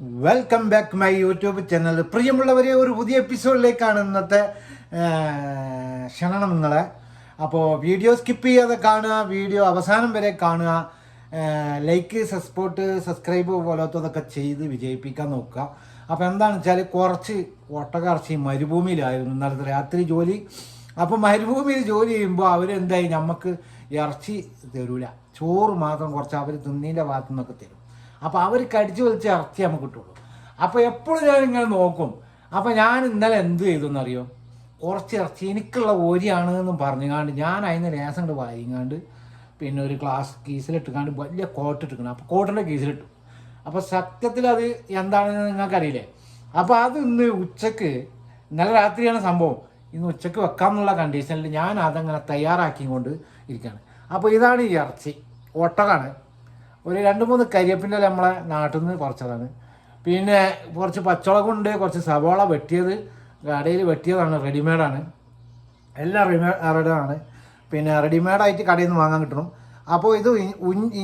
Welcome back my YouTube channel പ്രിയമുള്ളവരെ ഒരു പുതിയ എപ്പിസോഡിലേക്കാണ് ഇന്നത്തെ ക്ഷണം നിങ്ങളെ. അപ്പോൾ വീഡിയോ സ്കിപ്പ് ചെയ്യാതെ കാണുക വീഡിയോ അവസാനം വരെ കാണുക ലൈക്ക് സപ്പോർട്ട് സബ്സ്ക്രൈബ് പോലത്തതൊക്കെ ചെയ്ത് വിജയിപ്പിക്കാൻ നോക്കുക. അപ്പോൾ എന്താണെന്ന് വെച്ചാൽ കുറച്ച് ഒട്ടകർച്ചി മരുഭൂമിയിലായിരുന്നു ഇന്നലത്തെ രാത്രി ജോലി. അപ്പോൾ മരുഭൂമിയിൽ ജോലി ചെയ്യുമ്പോൾ അവരെന്തായി? നമുക്ക് ഇറച്ചി തരൂല. ചോറ് മാത്രം കുറച്ച് അവർ തിന്നീന്റെ ഭാഗത്തു നിന്നൊക്കെ തരും. അപ്പോൾ അവർ കടിച്ചു വലിച്ച ഇറച്ചി നമുക്ക് കിട്ടുള്ളൂ അപ്പോൾ എപ്പോഴും ഞാൻ ഇങ്ങനെ നോക്കും. അപ്പോൾ ഞാൻ ഇന്നലെ എന്ത് ചെയ്തു എന്നറിയോ? കുറച്ച് ഇറച്ചി എനിക്കുള്ള ഓരിയാണ് എന്ന് പറഞ്ഞുകാണ്ട് ഞാൻ അതിന് ലേസം കൊണ്ട് വായിങ്ങാണ്ട് പിന്നെ ഒരു ഗ്ലാസ് കീസിലിട്ടുകാണ്ട് വലിയ കോട്ട് ഇട്ടിക്കണം അപ്പോൾ കോട്ടിന്റെ കീസിലിട്ടു. അപ്പോൾ സത്യത്തിൽ അത് എന്താണെന്ന് നിങ്ങൾക്കറിയില്ലേ? അപ്പോൾ അത് ഇന്ന് ഉച്ചയ്ക്ക് ഇന്നലെ രാത്രിയാണ് സംഭവം. ഇന്ന് ഉച്ചയ്ക്ക് വെക്കാമെന്നുള്ള കണ്ടീഷനിൽ ഞാൻ അതങ്ങനെ തയ്യാറാക്കിക്കൊണ്ട് ഇരിക്കുകയാണ് അപ്പോൾ ഇതാണ് ഈ ഇറച്ചി. ഒട്ടകാണ്. ഒരു രണ്ട് മൂന്ന് കരിയപ്പിന്റെ നമ്മളെ നാട്ടിൽ നിന്ന് കുറച്ചതാണ് പിന്നെ കുറച്ച് പച്ചമുളകുണ്ട് കുറച്ച് സവാള വെട്ടിയത് കടയിൽ വെട്ടിയതാണ് റെഡിമെയ്ഡാണ് എല്ലാം റെഡിമെയ്ഡാണ് പിന്നെ റെഡിമെയ്ഡായിട്ട് കടയിൽ നിന്ന് വാങ്ങാൻ കിട്ടണം. അപ്പോൾ ഇത്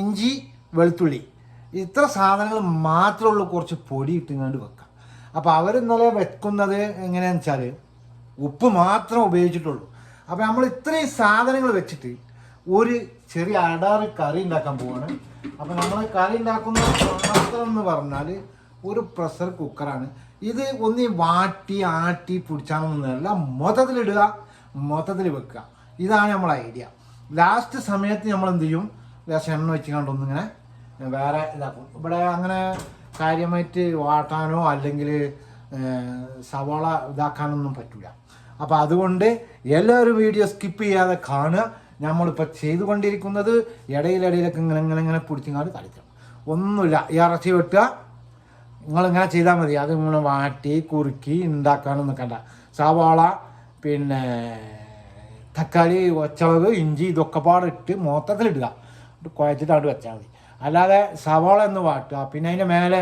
ഇഞ്ചി വെളുത്തുള്ളി ഇത്ര സാധനങ്ങൾ മാത്രമേ ഉള്ളൂ കുറച്ച് പൊടി ഇട്ടുകൊണ്ട് വെക്കാം. അപ്പോൾ അവർ ഇന്നലെ വെക്കുന്നത് എങ്ങനെയാണെന്ന് വെച്ചാൽ ഉപ്പ് മാത്രം ഉപയോഗിച്ചിട്ടുള്ളൂ. അപ്പോൾ നമ്മൾ ഇത്രയും സാധനങ്ങൾ വെച്ചിട്ട് ഒരു ചെറിയ അടാറ് കറി ഉണ്ടാക്കാൻ പോവാണ്. അപ്പോൾ നമ്മൾ കറി ഉണ്ടാക്കുന്ന പാത്രം എന്ന് പറഞ്ഞാൽ ഒരു പ്രഷർ കുക്കറാണ് ഇത് ഒന്ന് വാട്ടി ആട്ടി പിടിച്ചാണെന്നല്ല മൊത്തത്തിലിടുക മൊത്തത്തിൽ വെക്കുക. ഇതാണ് നമ്മളെ ഐഡിയ ലാസ്റ്റ് സമയത്ത് നമ്മൾ എന്ത് ചെയ്യും? ലേശം എണ്ണ വെച്ച് കണ്ടൊന്നിങ്ങനെ വേറെ ഇതാക്കും. ഇവിടെ അങ്ങനെ കാര്യമായിട്ട് വാട്ടാനോ അല്ലെങ്കിൽ സവാള ഇതാക്കാനൊന്നും പറ്റില്ല അപ്പോൾ അതുകൊണ്ട് എല്ലാവരും വീഡിയോ സ്കിപ്പ് ചെയ്യാതെ കാണുക. നമ്മളിപ്പോൾ ചെയ്തുകൊണ്ടിരിക്കുന്നത് ഇടയിലിടയിലൊക്കെ ഇങ്ങനെ ഇങ്ങനെ ഇങ്ങനെ പിടിച്ചിങ്ങാണ്ട് കളിക്കണം. ഒന്നുമില്ല. ഇറച്ചി വെട്ടുക. നിങ്ങളിങ്ങനെ ചെയ്താൽ മതി. അത് ഇങ്ങനെ വാട്ടി കുറുക്കി ഉണ്ടാക്കാനൊന്നും കണ്ട സവാള പിന്നെ തക്കാളി ഒച്ചവക് ഇഞ്ചി ഇതൊക്കെ പാടിട്ട് മൊത്തത്തിലിടുക കുഴച്ചിട്ട് അവിടെ വെച്ചാൽ മതി. അല്ലാതെ സവാള ഒന്ന് വാട്ടുക. പിന്നെ അതിന്റെ മേലെ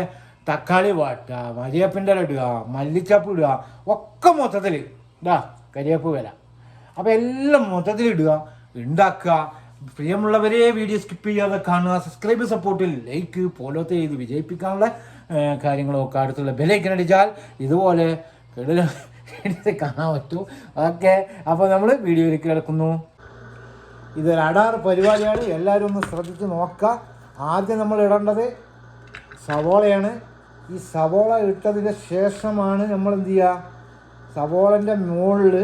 തക്കാളി വാട്ടുക. മരിയപ്പിന്റെ ഇടുക. മല്ലിച്ചപ്പ് ഇടുക. ഒക്കെ മൊത്തത്തിൽ ഇതാ കരിയപ്പ് വില അപ്പോൾ എല്ലാം മൊത്തത്തിൽ ഇടുക. ഉണ്ടാക്കുക. പ്രിയമുള്ളവരെ വീഡിയോ സ്കിപ്പ് ചെയ്യാതെ കാണുക. സബ്സ്ക്രൈബ് സപ്പോർട്ടിൽ ലൈക്ക് പോലത്തെ ചെയ്ത് വിജയിപ്പിക്കാനുള്ള കാര്യങ്ങളൊക്കെ അടുത്തുള്ള ബെലൈക്കൻ അടിച്ചാൽ ഇതുപോലെ കെടുതൽ കാണാൻ പറ്റും. ഓക്കെ അപ്പോൾ നമ്മൾ വീഡിയോയിലേക്ക് കിടക്കുന്നു. ഇതൊരു അടാർ പരിപാടിയാണ്. എല്ലാവരും ഒന്ന് ശ്രദ്ധിച്ച് നോക്കുക. ആദ്യം നമ്മൾ ഇടേണ്ടത് സവോളയാണ്. ഈ സവോള ഇട്ടതിന് ശേഷമാണ് നമ്മൾ എന്ത് ചെയ്യുക? സവോളന്റെ മുകളിൽ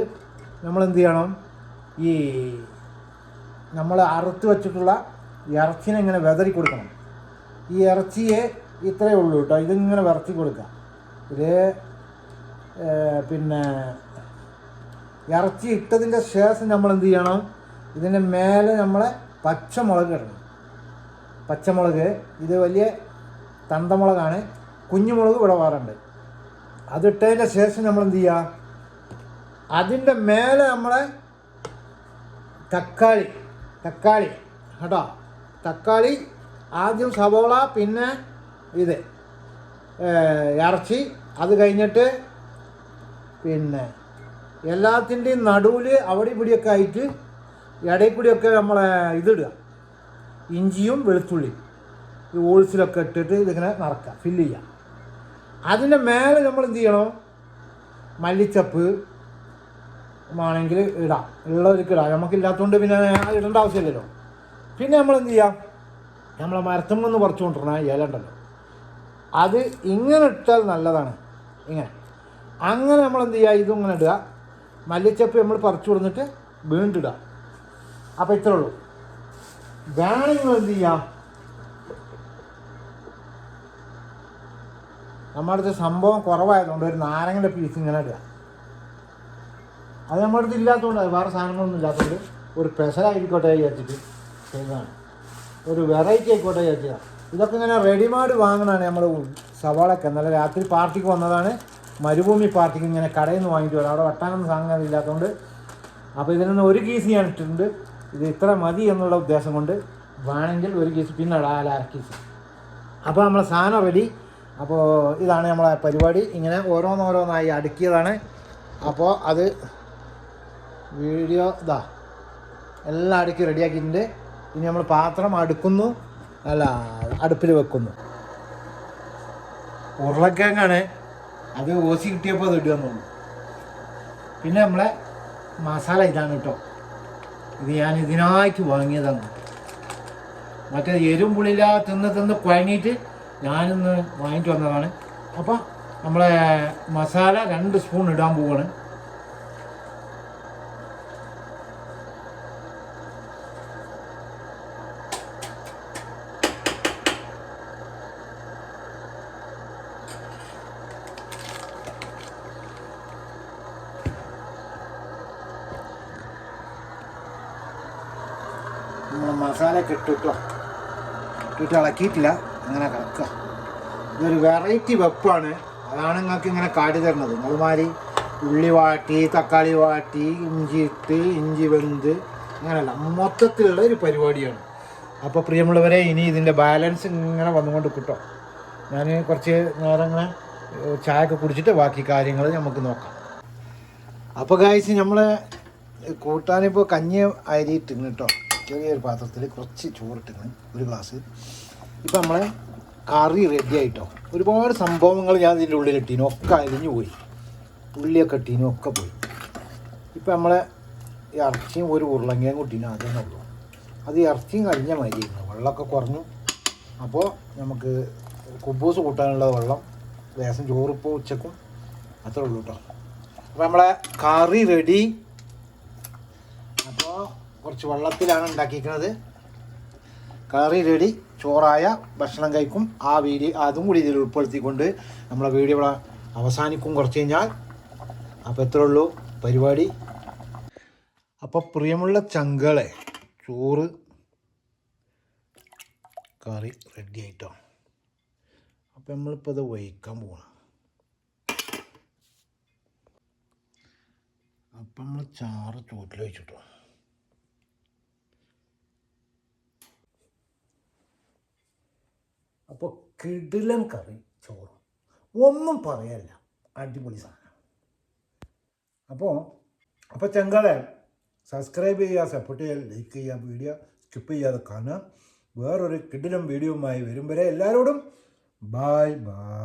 നമ്മൾ എന്ത് ചെയ്യണം? ഈ നമ്മൾ അറുത്ത് വെച്ചിട്ടുള്ള ഇറച്ചിനെ ഇങ്ങനെ വെതറി കൊടുക്കണം. ഈ ഇറച്ചിയെ ഇത്രയേ ഉള്ളൂ കേട്ടോ. ഇതിങ്ങനെ വിറച്ചി കൊടുക്കുക ഇത് പിന്നെ ഇറച്ചി ഇട്ടതിന്റെ ശേഷം നമ്മൾ എന്ത് ചെയ്യണം? ഇതിന്റെ മേലെ നമ്മൾ പച്ചമുളക് ഇടണം. പച്ചമുളക് ഇത് വലിയ തണ്ടമുളകാണ്. കുഞ്ഞുമുളക് ഇവിടെ വേറുണ്ട്. അതിട്ടതിന്റെ ശേഷം നമ്മൾ എന്ത് ചെയ്യുക അതിന്റെ മേലെ നമ്മളെ തക്കാളി തക്കാളി. കേട്ടോ? തക്കാളി ആദ്യം സവോള പിന്നെ ഇത് ഇറച്ചി. അത് കഴിഞ്ഞിട്ട് പിന്നെ എല്ലാത്തിന്റെയും നടുവിൽ അവിടെ ഇവിടെയൊക്കെ ആയിട്ട് ഇടയിൽ നമ്മളെ ഇതിടുക. ഇഞ്ചിയും വെളുത്തുള്ളിയും. ഈ ഓൾസിലൊക്കെ ഇട്ടിട്ട് ഇതിങ്ങനെ നടക്കുക ഫില്ല് ചെയ്യുക. അതിന്റെ മേലെ നമ്മൾ എന്ത് ചെയ്യണം? മല്ലിച്ചപ്പ് ആണെങ്കിൽ ഇടാം. ഉള്ളവർക്ക് ഇടാം. നമുക്കില്ലാത്തതുകൊണ്ട് പിന്നെ ഇടേണ്ട ആവശ്യമില്ലല്ലോ. പിന്നെ നമ്മൾ എന്ത് ചെയ്യാം? നമ്മളെ മരത്തുമെന്ന് പറിച്ചു കൊണ്ടിരുന്ന ഇല ഉണ്ടല്ലോ. അത് ഇങ്ങനെ ഇട്ടാൽ നല്ലതാണ്. ഇങ്ങനെ. അങ്ങനെ നമ്മൾ എന്ത് ചെയ്യുക? ഇതും ഇങ്ങനെ ഇടുക. മല്ലിച്ചപ്പ് നമ്മൾ പറിച്ചു കൊടുത്തിട്ട് വീണ്ടും ഇടുക. അപ്പോൾ ഇത്രേ ഉള്ളൂ. വേണമെങ്കിൽ എന്ത് ചെയ്യാം? നമ്മുടെ സംഭവം കുറവായതുകൊണ്ട് ഒരു നാരങ്ങയുടെ പീസ് ഇങ്ങനെ ഇടുക. അത് നമ്മുടെ അടുത്ത് ഇല്ലാത്തതുകൊണ്ട് വേറെ സാധനങ്ങളൊന്നും ഇല്ലാത്തതുകൊണ്ട് ഒരു പെസലായിക്കോട്ടെ വിചാരിച്ചിട്ട് ചെയ്തതാണ്. ഒരു വെറൈറ്റി ആയിക്കോട്ടെ വിചാരിച്ചതാണ് ഇതൊക്കെ ഇങ്ങനെ റെഡിമെയ്ഡ് വാങ്ങണതാണ് നമ്മൾ സവാളൊക്കെ നല്ല രാത്രി പാർട്ടിക്ക് വന്നതാണ്. മരുഭൂമി പാർട്ടിക്ക് ഇങ്ങനെ കടയിൽ നിന്ന് വാങ്ങിയിട്ട് വരാം. അവിടെ വട്ടാനൊന്നും സാധനങ്ങൾ ഇല്ലാത്തതുകൊണ്ട് അപ്പോൾ ഇതിൽ നിന്ന് ഒരു കീസ് ഞാൻ ഇട്ടിട്ടുണ്ട്. ഇത് ഇത്ര മതി എന്നുള്ള ഉദ്ദേശം കൊണ്ട് വേണമെങ്കിൽ ഒരു കീസ് പിന്നെ ഇടാല അര കീസ്. അപ്പോൾ നമ്മളെ സാധനം റെഡി അപ്പോൾ ഇതാണ് നമ്മളെ പരിപാടി. ഇങ്ങനെ ഓരോന്നോരോന്നായി അടുക്കിയതാണ്. അപ്പോൾ അത് വീഡിയോ ഇതാ എല്ലാം അടുക്കി റെഡിയാക്കിയിട്ടുണ്ട്. ഇനി നമ്മൾ പാത്രം അടുക്കുന്നു. അല്ല അടുപ്പിൽ വെക്കുന്നു. ഉരുളക്കിഴങ്ങാണ്. അത് ഓസി കിട്ടിയപ്പോൾ അത് ഇടുക തോന്നുന്നു പിന്നെ നമ്മളെ മസാല ഇതാണ് കേട്ടോ. ഇത് ഞാൻ ഇതിനായിട്ട് വാങ്ങിയതാണ് മറ്റേ എരും പുളിയില്ല തിന്ന് തിന്ന് കുഴങ്ങിയിട്ട് ഞാനിന്ന് വാങ്ങിയിട്ട് വന്നതാണ്. അപ്പം നമ്മളെ മസാല രണ്ട് സ്പൂൺ ഇടാൻ പോവാണ്. നമ്മൾ മസാല ഒക്കെ ഇട്ടിട്ടോ ഇളക്കിയിട്ടില്ല. അങ്ങനെ കിടക്കുക ഇതൊരു വെറൈറ്റി വെപ്പാണ്. അതാണ് നിങ്ങൾക്ക് ഇങ്ങനെ കാട്ടി തരുന്നത്. നിങ്ങളുമാതിരി ഉള്ളി വാട്ടി തക്കാളി വാട്ടി ഇഞ്ചി ഇട്ട് ഇഞ്ചി വെന്ത് അങ്ങനെയല്ല. മൊത്തത്തിലുള്ള ഒരു പരിപാടിയാണ്. അപ്പോൾ പ്രിയമുള്ളവരെ ഇനി ഇതിന്റെ ബാലൻസ് ഇങ്ങനെ വന്നുകൊണ്ട് കിട്ടും ഞാൻ കുറച്ച് നേരം ഇങ്ങനെ ചായ ഒക്കെ കുടിച്ചിട്ട് ബാക്കി കാര്യങ്ങൾ നമുക്ക് നോക്കാം. അപ്പോൾ കാഴ്ച നമ്മൾ കൂട്ടാനിപ്പോൾ കഞ്ഞി അരി ഇട്ടിന് കേട്ടോ ചെറിയൊരു പാത്രത്തിൽ കുറച്ച് ചോറിട്ടിങ്ങനെ ഒരു ഗ്ലാസ്. ഇപ്പം നമ്മളെ കറി റെഡി ആയിട്ടോ. ഒരുപാട് സംഭവങ്ങൾ ഞാൻ ഇതിന്റെ ഉള്ളിൽ ഇട്ടീനു ഒക്കെ അരിഞ്ഞു പോയി. ഉള്ളിയൊക്കെ ഇട്ടീനു. ഒക്കെ പോയി. ഇപ്പം നമ്മളെ ഈ ഇറച്ചിയും ഒരു ഉരുളങ്ങയും കൂട്ടീനു. അതന്നെ ഉള്ളൂ. അത് ഇറച്ചിയും കഴിഞ്ഞ മാതിരിയിരുന്നു വെള്ളമൊക്കെ കുറഞ്ഞു. അപ്പോൾ നമുക്ക് കുബൂസ് കൂട്ടാനുള്ള വെള്ളം ലേശം ചോറിപ്പോൾ ഉച്ചക്കും. അത്രേ ഉള്ളൂ കേട്ടോ. അപ്പോൾ നമ്മളെ കറി റെഡി കുറച്ച് വെള്ളത്തിലാണ് ഉണ്ടാക്കിയിരിക്കുന്നത്. കറി റെഡി ചോറായ ഭക്ഷണം കഴിക്കും. ആ വീഡിയോ അതും കൂടി ഇതിൽ ഉൾപ്പെടുത്തിക്കൊണ്ട് നമ്മളെ വീഡിയോ ഇവിടെ അവസാനിക്കും കുറച്ച് കഴിഞ്ഞാൽ. അപ്പോൾ എത്ര ഉള്ളൂ പരിപാടി. അപ്പോൾ പ്രിയമുള്ള ചങ്കളെ ചോറ് കറി റെഡി ആയിട്ടോ? അപ്പോൾ നമ്മളിപ്പോൾ ഇത് വഹിക്കാൻ പോകണം അപ്പം നമ്മൾ ചാറ് ചൂട്ടിൽ വെച്ചിട്ടോ? അപ്പോൾ കിടിലൻ കറി ചോറ്. ഒന്നും പറയല്ല. അടിപൊളി സാധനം. അപ്പോൾ അപ്പോൾ ചെങ്കളെ സബ്സ്ക്രൈബ് ചെയ്യുക സപ്പോർട്ട് ചെയ്യുക ലൈക്ക് ചെയ്യുക വീഡിയോ സ്കിപ്പ് ചെയ്യാതെ കാണുക. വേറൊരു കിടിലം വീഡിയോയുമായി വരും വരെ എല്ലാവരോടും ബായ് ബായ്